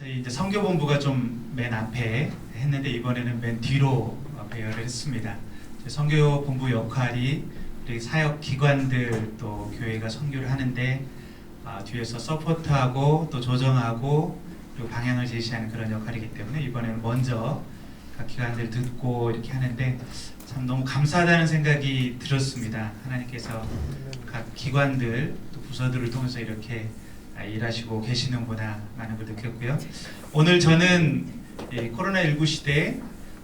저희 이제 선교본부가 좀 맨 앞에 했는데 이번에는 맨 뒤로 어, 배열을 했습니다. 선교본부 역할이 우리 사역 기관들 또 교회가 선교를 하는데 아, 뒤에서 서포트하고 또 조정하고 그리고 방향을 제시하는 그런 역할이기 때문에 이번에는 먼저 각 기관들 듣고 이렇게 하는데 참 너무 감사하다는 생각이 들었습니다. 하나님께서 각 기관들 또 부서들을 통해서 이렇게 아, 일하시고 계시는구나 많은 걸 느꼈고요. 오늘 저는 이 코로나19 시대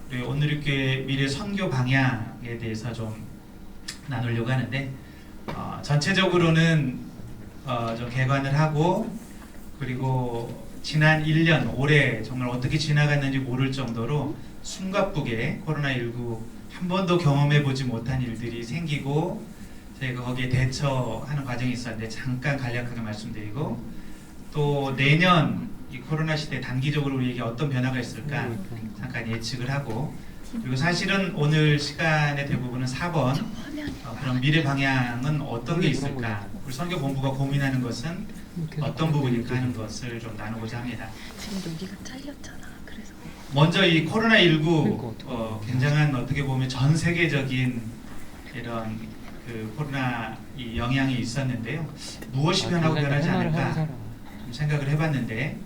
우리 오늘교회 미래 선교 방향에 대해서 좀 나누려고 하는데 어, 전체적으로는 어, 좀 개관을 하고 그리고 지난 1년 올해 정말 어떻게 지나갔는지 모를 정도로 숨가쁘게 코로나19 한 번도 경험해 보지 못한 일들이 생기고 저희가 거기에 대처하는 과정이 있었는데 잠깐 간략하게 말씀드리고 또 내년 이 코로나 시대 단기적으로 우리에게 어떤 변화가 있을까 잠깐 예측을 하고 그리고 사실은 오늘 시간의 대부분은 4번 어, 그럼 미래 방향은 어떤 게 있을까 우리 선교 본부가 고민하는 것은 어떤 부분일까 하는 것을 좀 나누고자 합니다. 지금 여기가 잘렸잖아. 그래서 먼저 이 코로나 19 그러니까 어떡해. 어, 굉장한 어떻게 보면 전 세계적인 이런 그 코로나 이 영향이 있었는데요. 무엇이 변하고 변하지 않을까 좀 생각을 해봤는데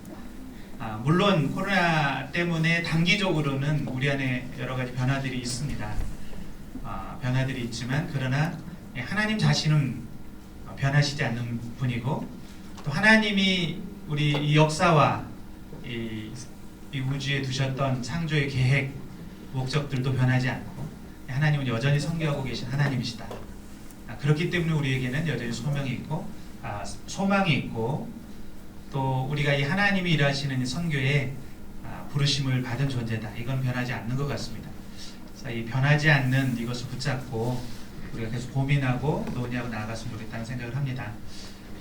아, 물론 코로나 때문에 단기적으로는 우리 안에 여러 가지 변화들이 있습니다. 아, 변화들이 있지만 그러나 예, 하나님 자신은 어, 변하시지 않는 분이고 또 하나님이 우리 이 역사와 이, 이 우주에 두셨던 창조의 계획 목적들도 변하지 않고 하나님은 여전히 성교하고 계신 하나님이시다. 아, 그렇기 때문에 우리에게는 여전히 소명이 있고 아, 소망이 있고 또 우리가 이 하나님이 일하시는 이 선교에 아, 부르심을 받은 존재다. 이건 변하지 않는 것 같습니다. 그래서 이 변하지 않는 이것을 붙잡고 우리가 계속 고민하고 논의하고 나아갔으면 좋겠다는 생각을 합니다.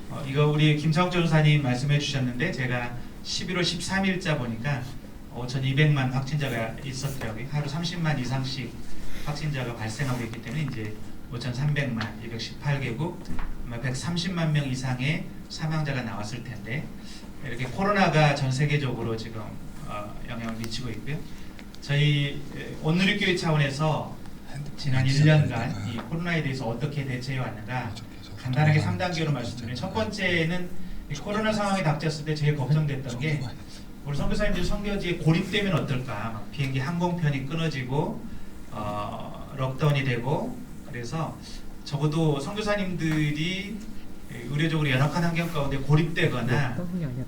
어, 이거 우리 김성조 전사님 말씀해 주셨는데 제가 11월 13일자 보니까 5,200만 확진자가 있었더라고요. 하루 30만 이상씩 확진자가 발생하고 있기 때문에 이제 5,300만 218개국 아마 130만 명 이상의 사망자가 나왔을 텐데 이렇게 코로나가 전 세계적으로 지금 어, 영향을 미치고 있고요. 저희 에, 온누리 교회 차원에서 지난 1년간 이 코로나에 대해서 어떻게 대처해 왔는가 간단하게 3단계로 말씀드리면 첫 번째는 이 코로나 상황이 닥쳤을 때 제일 걱정됐던 게 우리 선교사님들 선교지에 고립되면 어떨까? 막 비행기 항공편이 끊어지고 어, 럭다운이 되고 그래서 적어도 선교사님들이 의료적으로 열악한 환경 가운데 고립되거나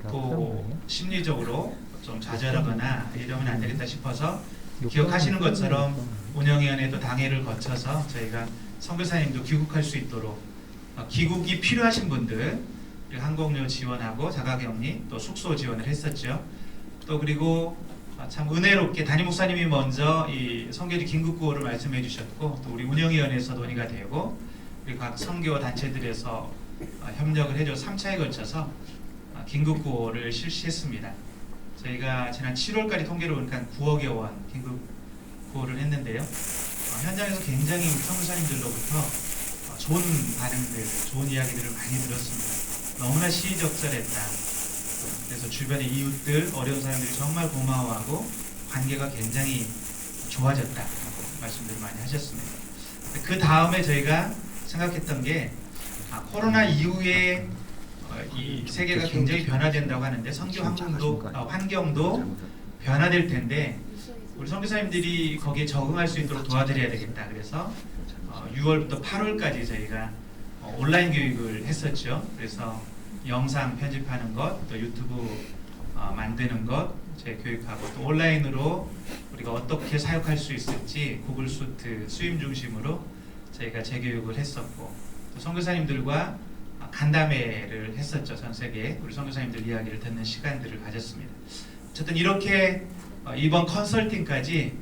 또 심리적으로 좀 좌절하거나 이러면 안 되겠다 싶어서 기억하시는 것처럼 운영위원회도 당회를 거쳐서 저희가 선교사님도 귀국할 수 있도록 어, 귀국이 필요하신 분들 항공료 지원하고 자가격리 또 숙소 지원을 했었죠. 또 그리고 아, 참 은혜롭게 담임 목사님이 먼저 이 성결이 긴급 구호를 말씀해 주셨고 또 우리 운영위원회에서 논의가 되고 그리고 각 선교 단체들에서 아, 협력을 해줘 3차에 걸쳐서 아, 긴급 구호를 실시했습니다. 저희가 지난 7월까지 통계를 보니까 9억여 원 긴급 구호를 했는데요. 어, 현장에서 굉장히 선교사님들로부터 어, 좋은 반응들, 좋은 이야기들을 많이 들었습니다. 너무나 시의적절했다. 그래서 주변의 이웃들, 어려운 사람들이 정말 고마워하고 관계가 굉장히 좋아졌다. 말씀들을 많이 하셨습니다. 그 다음에 저희가 생각했던 게 아, 코로나 이후에 어, 이 세계가 굉장히 변화된다고 하는데 성교 환경도 어, 환경도 변화될 텐데 우리 선교사님들이 거기에 적응할 수 있도록 도와드려야 되겠다. 그래서 어, 6월부터 8월까지 저희가 어, 온라인 교육을 했었죠. 그래서 영상 편집하는 것, 또 유튜브 어, 만드는 것, 제 교육하고 또 온라인으로 우리가 어떻게 사역할 수 있을지 구글 수트 수임 중심으로 저희가 재교육을 했었고 또 선교사님들과 아, 간담회를 했었죠. 전 세계 우리 선교사님들 이야기를 듣는 시간들을 가졌습니다. 어쨌든 이렇게 어, 이번 컨설팅까지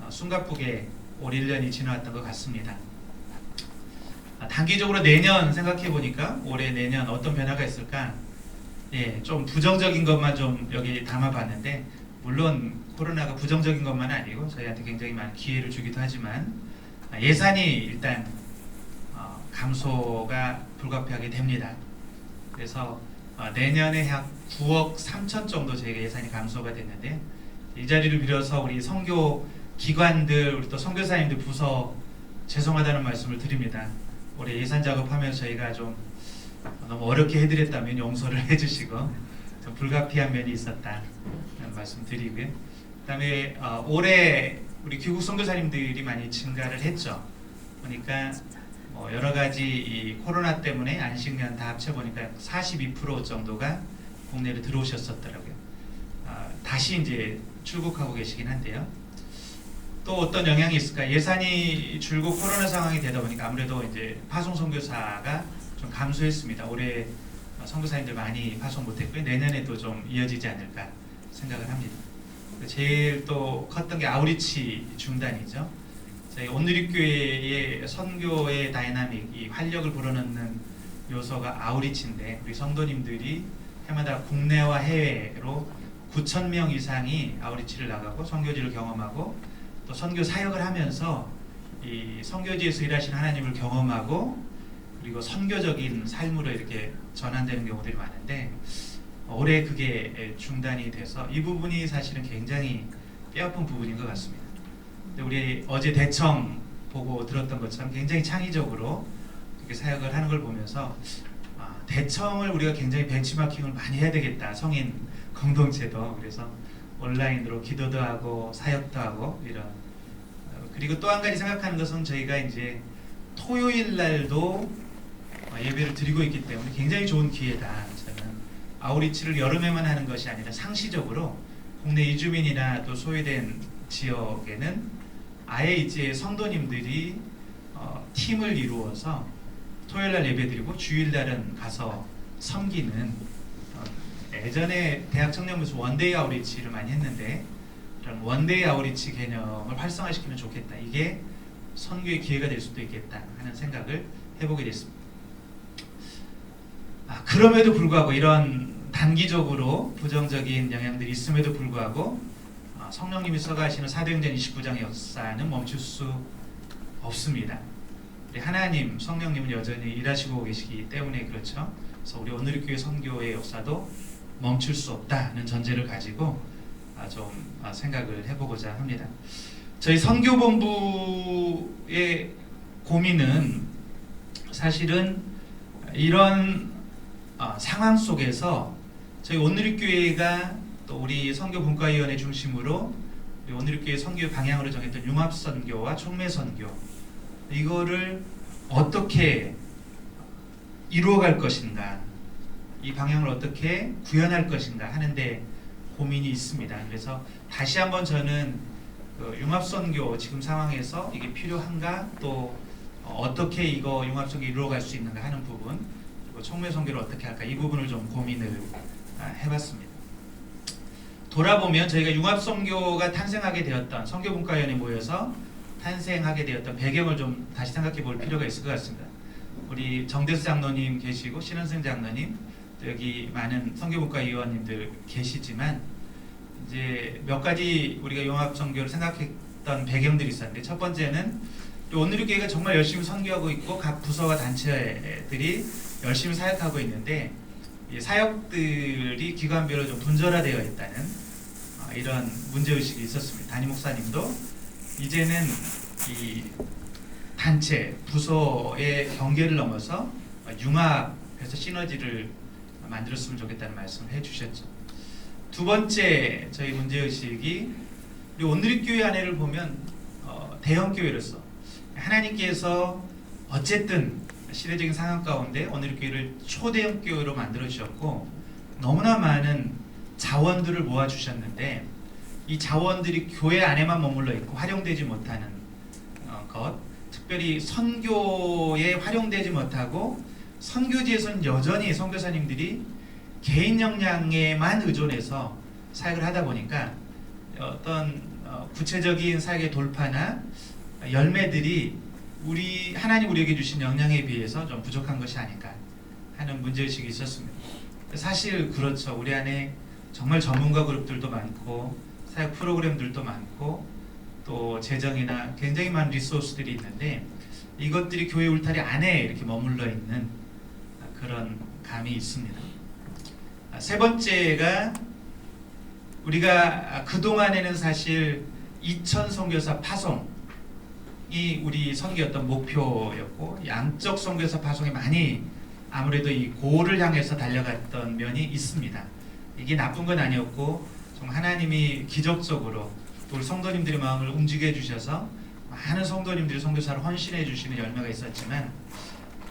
어, 숨가쁘게 올 1년이 지나왔던 것 같습니다. 아, 단기적으로 내년 생각해 보니까 올해 내년 어떤 변화가 있을까? 예, 좀 부정적인 것만 좀 여기 담아봤는데 물론 코로나가 부정적인 것만 아니고 저희한테 굉장히 많은 기회를 주기도 하지만 아, 예산이 일단 어, 감소가 불가피하게 됩니다. 그래서 어, 내년에 약 9억 3천 정도 저희가 예산이 감소가 됐는데 이 자리를 빌어서 우리 선교 기관들 우리 또 선교사님들 부서 죄송하다는 말씀을 드립니다. 올해 예산 작업하면서 저희가 좀 너무 어렵게 해드렸다면 용서를 해주시고 좀 불가피한 면이 있었다 는 말씀 드리고요. 그다음에 어, 올해 우리 귀국 선교사님들이 많이 증가를 했죠. 그러니까 뭐 여러 가지 이 코로나 때문에 안식년 다 합쳐 보니까 42% 정도가 국내로 들어오셨었더라고요. 아, 다시 이제 출국하고 계시긴 한데요. 또 어떤 영향이 있을까? 예산이 줄고 코로나 상황이 되다 보니까 아무래도 이제 파송 선교사가 좀 감소했습니다. 올해 선교사님들 많이 파송 못했고요. 내년에도 좀 이어지지 않을까 생각을 합니다. 제일 또 컸던 게 아우리치 중단이죠. 저희 온누리교회의 선교의 다이나믹, 이 활력을 불어넣는 요소가 아우리치인데 우리 성도님들이 해마다 국내와 해외로 9천 명 이상이 아우리치를 나가고 선교지를 경험하고 또 선교 사역을 하면서 이 선교지에서 일하시는 하나님을 경험하고 그리고 선교적인 삶으로 이렇게 전환되는 경우들이 많은데 올해 그게 중단이 돼서 이 부분이 사실은 굉장히 뼈아픈 부분인 것 같습니다. 우리 어제 대청 보고 들었던 것처럼 굉장히 창의적으로 이렇게 사역을 하는 걸 보면서 아, 대청을 우리가 굉장히 벤치마킹을 많이 해야 되겠다 성인 공동체도 그래서 온라인으로 기도도 하고 사역도 하고 이런 어, 그리고 또 한 가지 생각하는 것은 저희가 이제 토요일 날도 어, 예배를 드리고 있기 때문에 굉장히 좋은 기회다. 저는 아우리치를 여름에만 하는 것이 아니라 상시적으로 국내 이주민이나 또 소외된 지역에는 아예 이제 성도님들이 어, 팀을 이루어서 토요일 날 예배드리고 주일 날은 가서 섬기는 어, 예전에 대학 청년부에서 원데이 아우리치를 많이 했는데 그런 원데이 아우리치 개념을 활성화시키면 좋겠다. 이게 선교의 기회가 될 수도 있겠다 하는 생각을 해보게 됐습니다. 아, 그럼에도 불구하고 이런 단기적으로 부정적인 영향들이 있음에도 불구하고 아, 성령님이 써가시는 사도행전 29장의 역사는 멈출 수 없습니다. 우리 하나님 성령님은 여전히 일하시고 계시기 때문에 그렇죠. 그래서 우리 오늘의 교회 선교의 역사도 멈출 수 없다는 전제를 가지고 아, 좀 아, 생각을 해보고자 합니다. 저희 선교본부의 고민은 사실은 이런 어, 상황 속에서 저희 오늘의 교회가 또 우리 선교분과위원회 중심으로 우리 오늘의 교회 선교 방향으로 정했던 융합 선교와 촉매 선교 이거를 어떻게 이루어갈 것인가 이 방향을 어떻게 구현할 것인가 하는데 고민이 있습니다. 그래서 다시 한번 저는 그 융합 선교 지금 상황에서 이게 필요한가 또 어떻게 이거 융합 선교 이루어갈 수 있는가 하는 부분 그리고 청매 선교를 어떻게 할까 이 부분을 좀 고민을 아, 해봤습니다. 돌아보면 저희가 융합 선교가 탄생하게 되었던 선교분과위원회 모여서 탄생하게 되었던 배경을 좀 다시 생각해 볼 필요가 있을 것 같습니다. 우리 정대수 장로님 계시고 신은승 장로님 또 여기 많은 선교분과 위원님들 계시지만 이제 몇 가지 우리가 융합 선교를 생각했던 배경들이 있었는데 첫 번째는 오늘의 교회가 정말 열심히 선교하고 있고 각 부서와 단체들이 열심히 사역하고 있는데 이 사역들이 기관별로 좀 분절화되어 있다는 어, 이런 문제 의식이 있었습니다. 담임 목사님도 이제는 이 단체 부서의 경계를 넘어서 융합해서 시너지를 만들었으면 좋겠다는 말씀을 해주셨죠. 두 번째 저희 문제 의식이 우리 오늘의 교회 안에를 보면 어, 대형 교회로서 하나님께서 어쨌든 시대적인 상황 가운데 오늘 교회를 초대형 교회로 만들어 주셨고 너무나 많은 자원들을 모아 주셨는데 이 자원들이 교회 안에만 머물러 있고 활용되지 못하는 어, 것, 특별히 선교에 활용되지 못하고 선교지에서는 여전히 선교사님들이 개인 역량에만 의존해서 사역을 하다 보니까 어떤 어, 구체적인 사역의 돌파나 열매들이 우리 하나님 우리에게 주신 역량에 비해서 좀 부족한 것이 아닐까 하는 문제 의식이 있었습니다. 사실 그렇죠. 우리 안에 정말 전문가 그룹들도 많고 사역 프로그램들도 많고 또 재정이나 굉장히 많은 리소스들이 있는데 이것들이 교회 울타리 안에 이렇게 머물러 있는 그런 감이 있습니다. 아, 세 번째가 우리가 그 동안에는 사실 이천 선교사 파송이 우리 선교였던 목표였고 양적 선교사 파송이 많이 아무래도 이 고를 향해서 달려갔던 면이 있습니다. 이게 나쁜 건 아니었고 정말 하나님이 기적적으로 또 우리 성도님들의 마음을 움직여 주셔서 많은 성도님들이 선교사를 헌신해 주시는 열매가 있었지만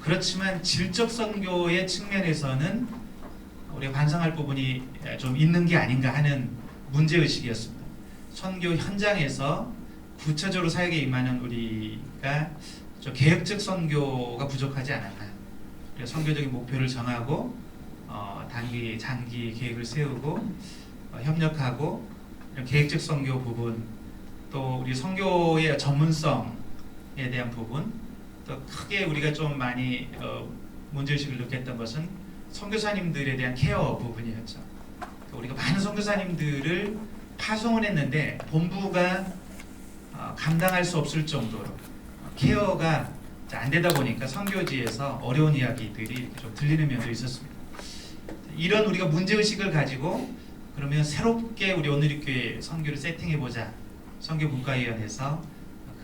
그렇지만 질적 선교의 측면에서는 우리가 반성할 부분이 좀 있는 게 아닌가 하는 문제 의식이었습니다. 선교 현장에서 구체적으로 사역에 임하는 우리가 좀 계획적 선교가 부족하지 않았나. 그래서 선교적인 목표를 정하고 어, 단기, 장기 계획을 세우고 어, 협력하고 계획적 선교 부분 또 우리 선교의 전문성에 대한 부분 또 크게 우리가 좀 많이 어, 문제의식을 느꼈던 것은 선교사님들에 대한 케어 부분이었죠. 그러니까 우리가 많은 선교사님들을 파송을 했는데 본부가 어, 감당할 수 없을 정도로 케어가 안 되다 보니까 선교지에서 어려운 이야기들이 좀 들리는 면도 있었습니다. 이런 우리가 문제 의식을 가지고 그러면 새롭게 우리 오늘리교회 선교를 세팅해 보자 선교 문과위원회에서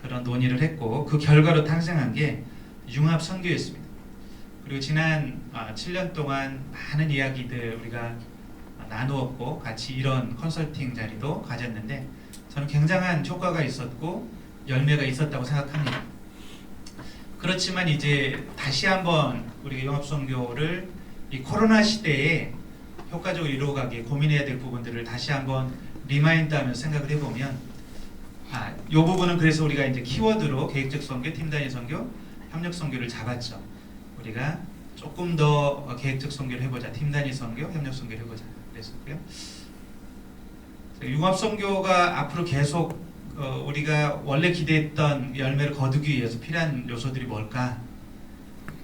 그런 논의를 했고 그 결과로 탄생한 게 융합 선교였습니다. 그리고 지난 아, 7년 동안 많은 이야기들 우리가 나누었고 같이 이런 컨설팅 자리도 가졌는데 저는 굉장한 효과가 있었고 열매가 있었다고 생각합니다. 그렇지만 이제 다시 한번 우리가 영합선교를 이 코로나 시대에 효과적으로 이루어가기에 고민해야 될 부분들을 다시 한번 리마인드하면서 생각을 해보면 아, 이 부분은 그래서 우리가 이제 키워드로 계획적 선교, 팀 단위 선교, 협력 선교를 잡았죠. 우리가 조금 더 계획적 선교를 해보자, 팀 단위 선교, 협력 선교를 해보자 그랬었고요. 융합 선교가 앞으로 계속 어, 우리가 원래 기대했던 열매를 거두기 위해서 필요한 요소들이 뭘까?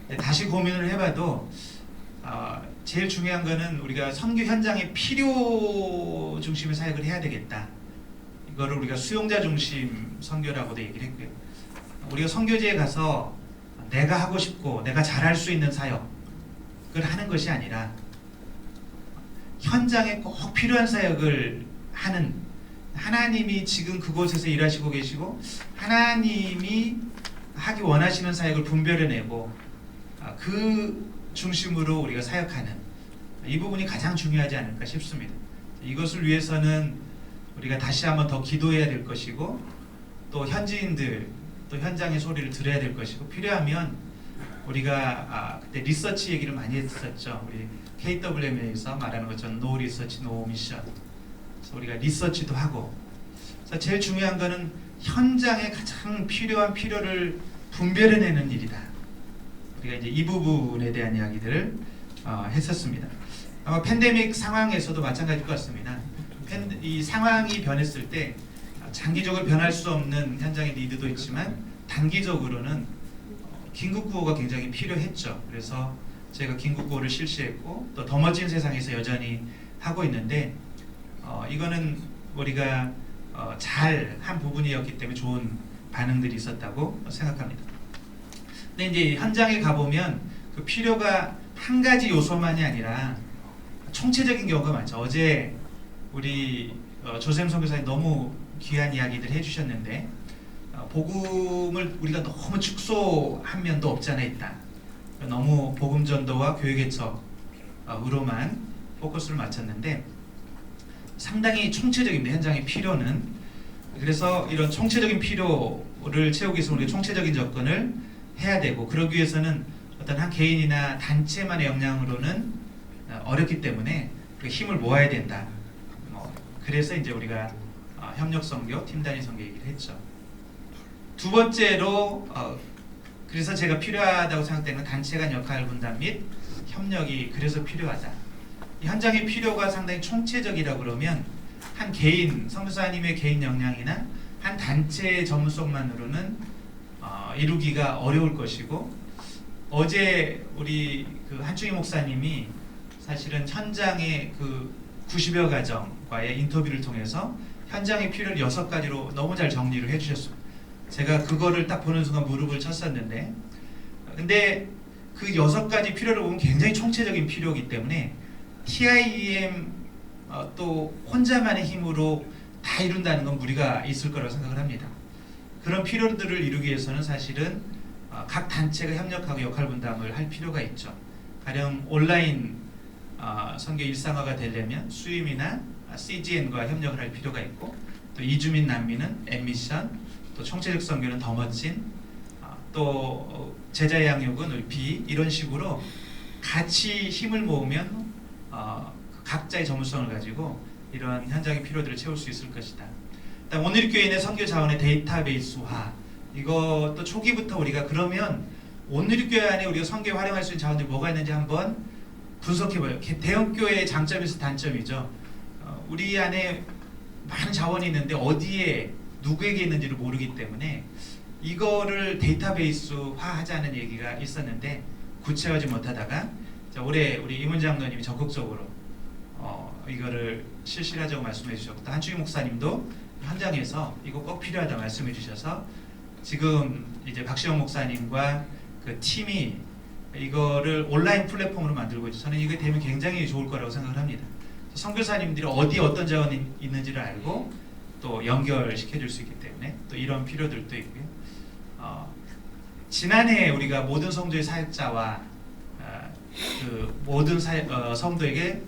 네, 다시 고민을 해봐도 어, 제일 중요한 거는 우리가 선교 현장에 필요 중심의 사역을 해야 되겠다. 이거를 우리가 수용자 중심 선교라고도 얘기를 했고요. 우리가 선교지에 가서 내가 하고 싶고 내가 잘할 수 있는 사역을 하는 것이 아니라 현장에 꼭 필요한 사역을 하는 하나님이 지금 그곳에서 일하시고 계시고 하나님이 하기 원하시는 사역을 분별해내고 아, 그 중심으로 우리가 사역하는 이 부분이 가장 중요하지 않을까 싶습니다. 이것을 위해서는 우리가 다시 한번 더 기도해야 될 것이고 또 현지인들 또 현장의 소리를 들어야 될 것이고 필요하면 우리가 아, 그때 리서치 얘기를 많이 했었죠. 우리 KWM에서 말하는 것처럼 no research. 그래서 우리가 리서치도 하고 그래서 제일 중요한 거는 현장에 가장 필요한 필요를 분별해내는 일이다. 우리가 이제 이 부분에 대한 이야기들을 어, 했었습니다. 아마 팬데믹 상황에서도 마찬가지일 것 같습니다. 팬, 이 상황이 변했을 때 장기적으로 변할 수 없는 현장의 리드도 있지만 단기적으로는 어, 긴급 구호가 굉장히 필요했죠. 그래서 제가 긴급 구호를 실시했고 또더 멋진 세상에서 여전히 하고 있는데 어, 이거는 우리가 어, 잘 한 부분이었기 때문에 좋은 반응들이 있었다고 생각합니다. 근데 이제 현장에 가보면 그 필요가 한 가지 요소만이 아니라 총체적인 경우가 많죠. 어제 우리 어, 조샘 선교사님 너무 귀한 이야기들 해주셨는데 어, 복음을 우리가 너무 축소한 면도 없지 않아 있다. 너무 복음 전도와 교육 개척으로만 포커스를 맞췄는데 상당히 총체적입니다. 현장의 필요는 그래서 이런 총체적인 필요를 채우기 위해서 우리가 총체적인 접근을 해야 되고 그러기 위해서는 어떤 한 개인이나 단체만의 역량으로는 어, 어렵기 때문에 그 힘을 모아야 된다. 뭐 그래서 이제 우리가 어, 협력 선교, 팀 단위 선교 얘기를 했죠. 두 번째로 어, 그래서 제가 필요하다고 생각되는 단체 간 역할 분담 및 협력이 그래서 필요하다. 이 현장의 필요가 상당히 총체적이라 그러면 한 개인 성교사님의 개인 역량이나 한 단체의 전문성만으로는 어, 이루기가 어려울 것이고 어제 우리 그 한충희 목사님이 사실은 현장의 그 90여 가정과의 인터뷰를 통해서 현장의 필요를 여섯 가지로 너무 잘 정리를 해주셨습니다. 제가 그거를 딱 보는 순간 무릎을 쳤었는데 근데 그 여섯 가지 필요를 보면 굉장히 총체적인 필요이기 때문에 TIEM 어, 또 혼자만의 힘으로 다 이룬다는 건 무리가 있을 거라고 생각을 합니다. 그런 필요들을 이루기 위해서는 사실은 어, 각 단체가 협력하고 역할 분담을 할 필요가 있죠. 가령 온라인 어, 선교 일상화가 되려면 수임이나 CGN과 협력을 할 필요가 있고 또 이주민 난민은 엠미션 또 총체적 선교는 더 멋진 어, 또 어, 제자 양육은 비 이런 식으로 같이 힘을 모으면 어, 각자의 전문성을 가지고 이런 현장의 필요들을 채울 수 있을 것이다. 오늘 교회의 선교 자원의 데이터베이스화 이것도 초기부터 우리가 그러면 오늘 교회 안에 우리가 선교에 활용할 수 있는 자원들이 뭐가 있는지 한번 분석해봐요. 대형 교회의 장점에서 단점이죠. 어, 우리 안에 많은 자원이 있는데 어디에 누구에게 있는지를 모르기 때문에 이거를 데이터베이스화하자는 얘기가 있었는데 구체화하지 못하다가 자, 올해 우리 이문 장로님이 적극적으로 어, 이거를 실시하자고 말씀해 주셨고 또 한주희 목사님도 현장에서 이거 꼭 필요하다 말씀해 주셔서 지금 이제 박시영 목사님과 그 팀이 이거를 온라인 플랫폼으로 만들고 있죠. 저는 이게 되면 굉장히 좋을 거라고 생각을 합니다. 선교사님들이 어디 어떤 자원이 있는지를 알고 또 연결시켜 줄 수 있기 때문에 또 이런 필요들도 있고요. 어, 지난해 우리가 모든 성도의 사역자와 어, 그 모든 사, 어, 성도에게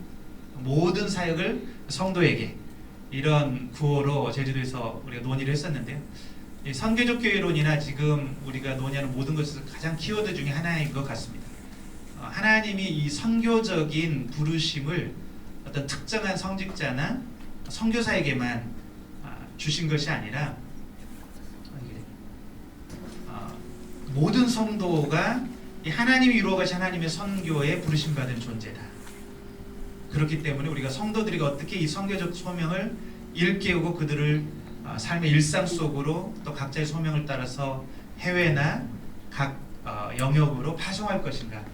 모든 사역을 성도에게 이런 구호로 제주도에서 우리가 논의를 했었는데요. 이 선교적 교회론이나 지금 우리가 논의하는 모든 것에서 가장 키워드 중에 하나인 것 같습니다. 어, 하나님이 이 선교적인 부르심을 어떤 특정한 성직자나 선교사에게만 아, 주신 것이 아니라 어, 모든 성도가 이 하나님이 이루어가신 하나님의 선교에 부르심 받은 존재다. 그렇기 때문에 우리가 성도들이 어떻게 이 선교적 소명을 일깨우고 그들을 어, 삶의 일상 속으로 또 각자의 소명을 따라서 해외나 각 어, 영역으로 파송할 것인가.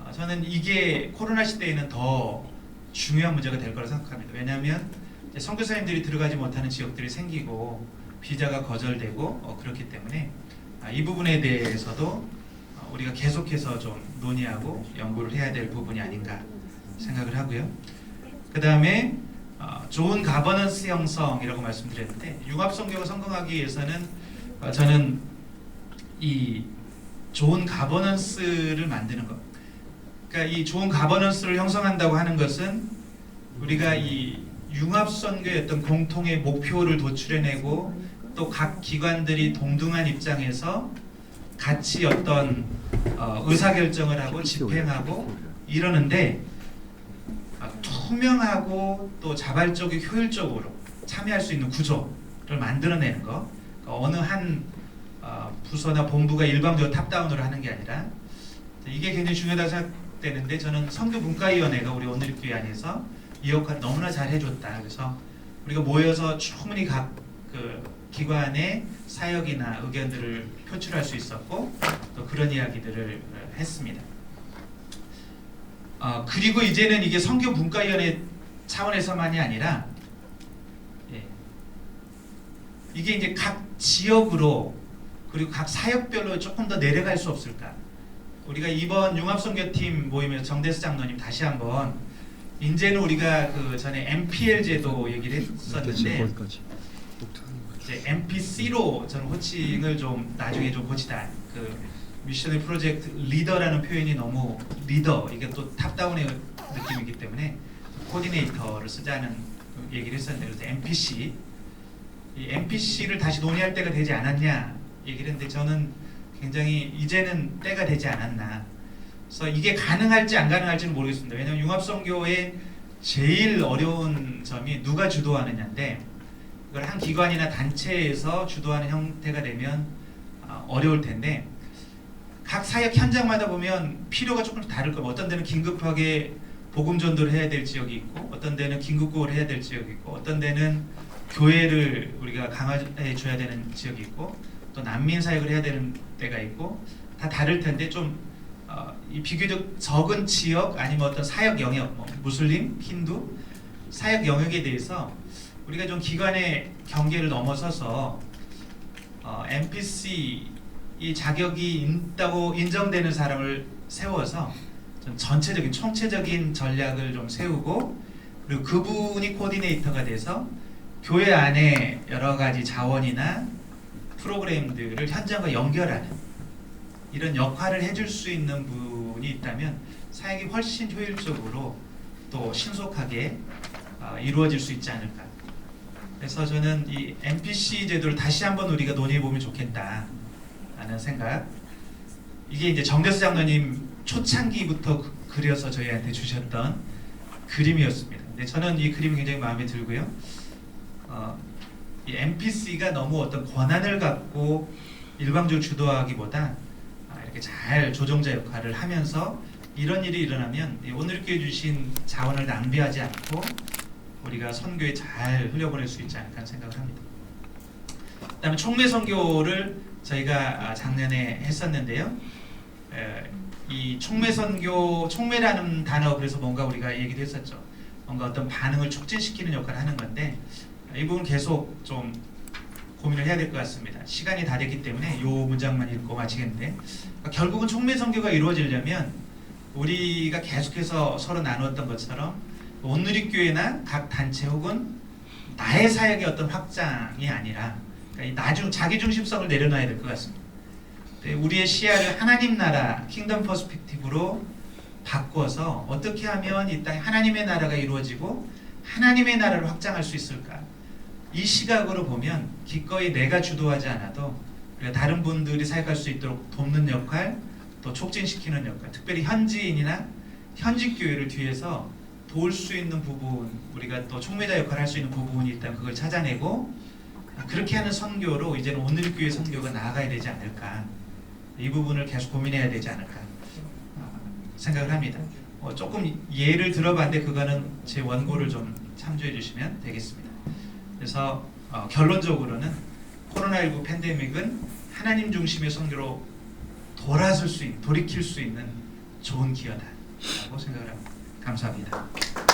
어, 저는 이게 코로나 시대에는 더 중요한 문제가 될 거라 생각합니다. 왜냐하면 선교사님들이 들어가지 못하는 지역들이 생기고 비자가 거절되고 어, 그렇기 때문에 아, 이 부분에 대해서도 어, 우리가 계속해서 좀 논의하고 연구를 해야 될 부분이 아닌가 생각을 하고요. 그 다음에 어, 좋은 가버넌스 형성이라고 말씀드렸는데 융합 성교가 성공하기 위해서는 어, 저는 이 좋은 가버넌스를 만드는 것. 그러니까 이 좋은 가버넌스를 형성한다고 하는 것은 우리가 이 융합 선교의 어떤 공통의 목표를 도출해내고 또 각 기관들이 동등한 입장에서 같이 어떤 어, 의사결정을 하고 집행하고 이러는데 아, 투명하고 또 자발적이고 효율적으로 참여할 수 있는 구조를 만들어내는 거. 그러니까 어느 한 어, 부서나 본부가 일방적으로 탑다운으로 하는 게 아니라 이게 굉장히 중요하다고 생각되는데 저는 선교분과위원회가 우리 오늘교회 안에서 이 역할 너무나 잘 해줬다. 그래서 우리가 모여서 충분히 각 그 기관의 사역이나 의견들을 표출할 수 있었고 또 그런 이야기들을 어, 했습니다. 어, 그리고 이제는 이게 선교 분과위원회 차원에서만이 아니라 예, 이게 이제 각 지역으로 그리고 각 사역별로 조금 더 내려갈 수 없을까? 우리가 이번 융합선교팀 모임에서 정대수 장로님 다시 한번 이제는 우리가 그 전에 MPL 제도 얘기를 했었는데 거기까지 녹화하는 거죠. 이제 MPC로 저는 호칭을 좀 나중에 좀 고치다. 그 미셔너리 프로젝트 리더라는 표현이 너무 리더 이게 또 탑다운의 느낌이기 때문에 코디네이터를 쓰자는 그 얘기를 했었는데 그래서 MPC 이 MPC를 다시 논의할 때가 되지 않았냐 얘기를 했는데 저는 굉장히 이제는 때가 되지 않았나. 그래서 이게 가능할지 안 가능할지는 모르겠습니다. 왜냐하면 융합선교의 제일 어려운 점이 누가 주도하느냐인데 이걸 한 기관이나 단체에서 주도하는 형태가 되면 어, 어려울 텐데 각 사역 현장마다 보면 필요가 조금 다를 거예요. 어떤 데는 긴급하게 복음 전도를 해야 될 지역이 있고 어떤 데는 긴급 구호를 해야 될 지역이 있고 어떤 데는 교회를 우리가 강화해 줘야 되는 지역이 있고 또 난민 사역을 해야 되는 때가 있고 다 다를 텐데 좀 어, 이 비교적 적은 지역 아니면 어떤 사역 영역, 뭐 무슬림, 힌두 사역 영역에 대해서 우리가 좀 기관의 경계를 넘어서서 어, NPC 이 자격이 있다고 인정되는 사람을 세워서 좀 전체적인 총체적인 전략을 좀 세우고 그리고 그분이 코디네이터가 돼서 교회 안에 여러 가지 자원이나 프로그램들을 현장과 연결하는 이런 역할을 해줄 수 있는 분이 있다면 사역이 훨씬 효율적으로 또 신속하게 어, 이루어질 수 있지 않을까. 그래서 저는 이 NPC 제도를 다시 한번 우리가 논의해 보면 좋겠다 라는 생각. 이게 이제 정대수 장로님 초창기부터 그- 그려서 저희한테 주셨던 그림이었습니다. 근데 저는 이 그림이 굉장히 마음에 들고요. 어, 이 NPC가 너무 어떤 권한을 갖고 일방적으로 주도하기보다 아, 이렇게 잘 조종자 역할을 하면서 이런 일이 일어나면 이 오늘 교회 주신 자원을 낭비하지 않고 우리가 선교에 잘 흘려보낼 수 있지 않을까 생각을 합니다. 그다음에 총매 선교를 저희가 아, 작년에 했었는데요. 에, 이 총매 선교, 총매라는 단어 그래서 뭔가 우리가 얘기도 했었죠. 뭔가 어떤 반응을 촉진시키는 역할을 하는 건데 이 부분 계속 좀 고민을 해야 될 것 같습니다. 시간이 다 됐기 때문에 이 문장만 읽고 마치겠는데 그러니까 결국은 총매 선교가 이루어지려면 우리가 계속해서 서로 나누었던 것처럼 온누리교회나 각 단체 혹은 나의 사역의 어떤 확장이 아니라 그러니까 이 나중 자기 중심성을 내려놔야 될 것 같습니다. 네, 우리의 시야를 하나님 나라 킹덤 퍼스펙티브로 바꿔서 어떻게 하면 이 땅에 하나님의 나라가 이루어지고 하나님의 나라를 확장할 수 있을까? 이 시각으로 보면 기꺼이 내가 주도하지 않아도 우리가 다른 분들이 사역할 수 있도록 돕는 역할, 또 촉진시키는 역할, 특별히 현지인이나 현직 교회를 뒤에서 도울 수 있는 부분, 우리가 또 총매자 역할을 할 수 있는 부분이 있다면 그걸 찾아내고 그렇게 하는 선교로 이제는 오늘 교회 선교가 나아가야 되지 않을까? 이 부분을 계속 고민해야 되지 않을까 어, 생각을 합니다. 어, 조금 예를 들어봤는데 그거는 제 원고를 좀 참조해 주시면 되겠습니다. 그래서 어, 결론적으로는 코로나19 팬데믹은 하나님 중심의 선교로 돌아설 수 있는, 돌이킬 수 있는 좋은 기회다라고 생각을 합니다. 감사합니다.